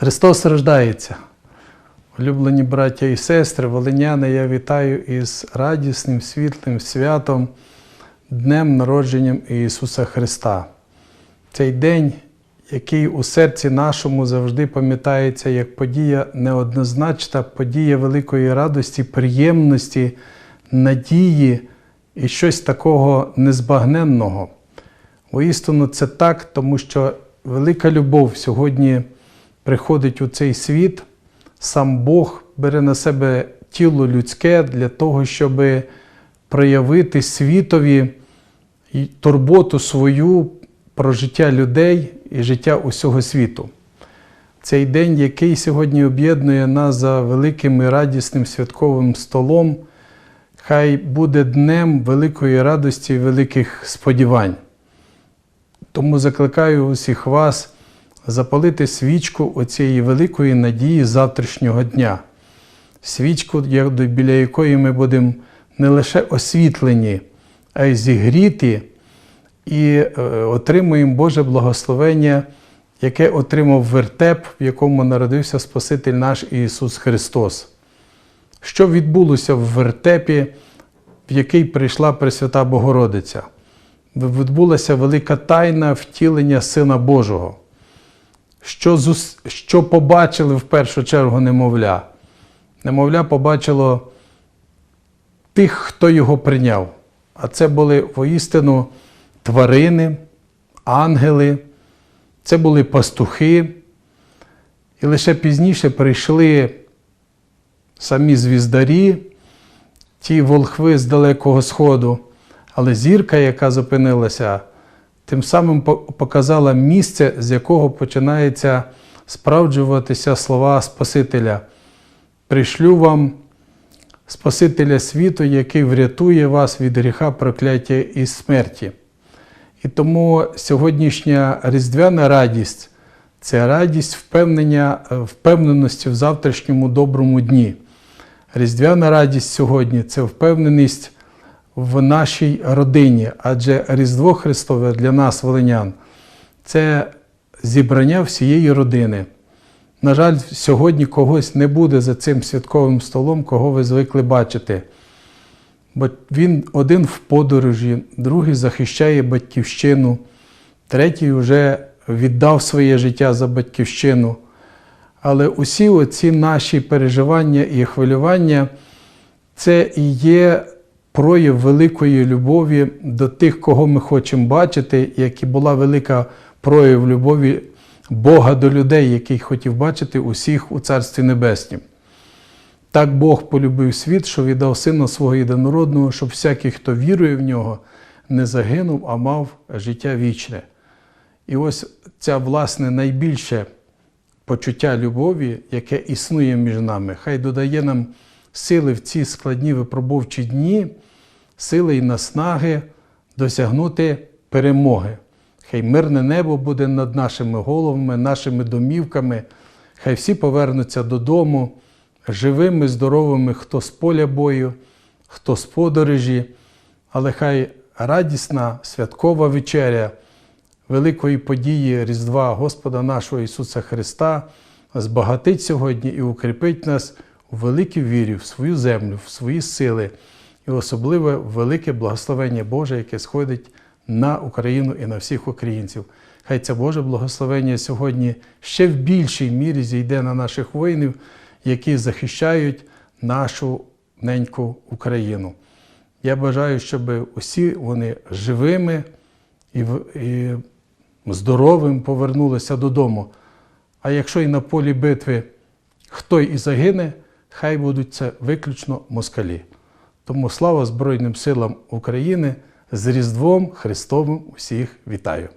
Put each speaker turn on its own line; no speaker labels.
Христос рождається. Улюблені браття і сестри, волиняни, я вітаю із радісним, світлим святом, Днем народженням Ісуса Христа. Цей день, який у серці нашому завжди пам'ятається як подія неоднозначна, подія великої радості, приємності, надії і щось такого незбагненного. Воістину це так, тому що велика любов сьогодні приходить у цей світ, сам Бог бере на себе тіло людське для того, щоб проявити світові турботу свою про життя людей і життя усього світу. Цей день, який сьогодні об'єднує нас за великим і радісним святковим столом, хай буде днем великої радості і великих сподівань. Тому закликаю усіх вас запалити свічку оцієї великої надії завтрашнього дня. Свічку, біля якої ми будемо не лише освітлені, а й зігріті і отримуємо Боже благословення, яке отримав вертеп, в якому народився Спаситель наш Ісус Христос. Що відбулося в вертепі, в який прийшла Пресвята Богородиця? Відбулася велика тайна втілення Сина Божого. Що, що побачили в першу чергу немовля? Немовля побачило тих, хто його прийняв. А це були воістину тварини, ангели, це були пастухи. І лише пізніше прийшли самі звіздарі, ті волхви з Далекого Сходу. Але зірка, яка зупинилася, тим самим показала місце, з якого починається справджуватися слова Спасителя. Пришлю вам Спасителя світу, який врятує вас від гріха, прокляття і смерті. І тому сьогоднішня різдвяна радість це радість впевнення, впевненості в завтрашньому доброму дні. Різдвяна радість сьогодні це впевненість в нашій родині, адже Різдво Христове для нас, волинян, це зібрання всієї родини. На жаль, сьогодні когось не буде за цим святковим столом, кого ви звикли бачити. Бо він один в подорожі, другий захищає батьківщину, третій вже віддав своє життя за батьківщину. Але усі оці наші переживання і хвилювання це і є прояв великої любові до тих, кого ми хочемо бачити, як і була велика прояв любові Бога до людей, який хотів бачити усіх у Царстві Небеснім. Так Бог полюбив світ, що віддав Сина свого єдинородного, щоб всякий, хто вірує в нього, не загинув, а мав життя вічне. І ось це, власне, найбільше почуття любові, яке існує між нами, хай додає нам сили в ці складні випробовчі дні, сили і наснаги досягнути перемоги. Хай мирне небо буде над нашими головами, нашими домівками, хай всі повернуться додому живими, здоровими, хто з поля бою, хто з подорожі, але хай радісна святкова вечеря великої події Різдва Господа нашого Ісуса Христа збагатить сьогодні і укріпить нас у великій вірі в свою землю, в свої сили і особливе велике благословення Боже, яке сходить на Україну і на всіх українців. Хай це Боже благословення сьогодні ще в більшій мірі зійде на наших воїнів, які захищають нашу неньку Україну. Я бажаю, щоб усі вони живими і, і здоровим повернулися додому. А якщо і на полі битви хто і загине, хай будуть це виключно москалі. Тому слава Збройним силам України з Різдвом Христовим усіх вітаю!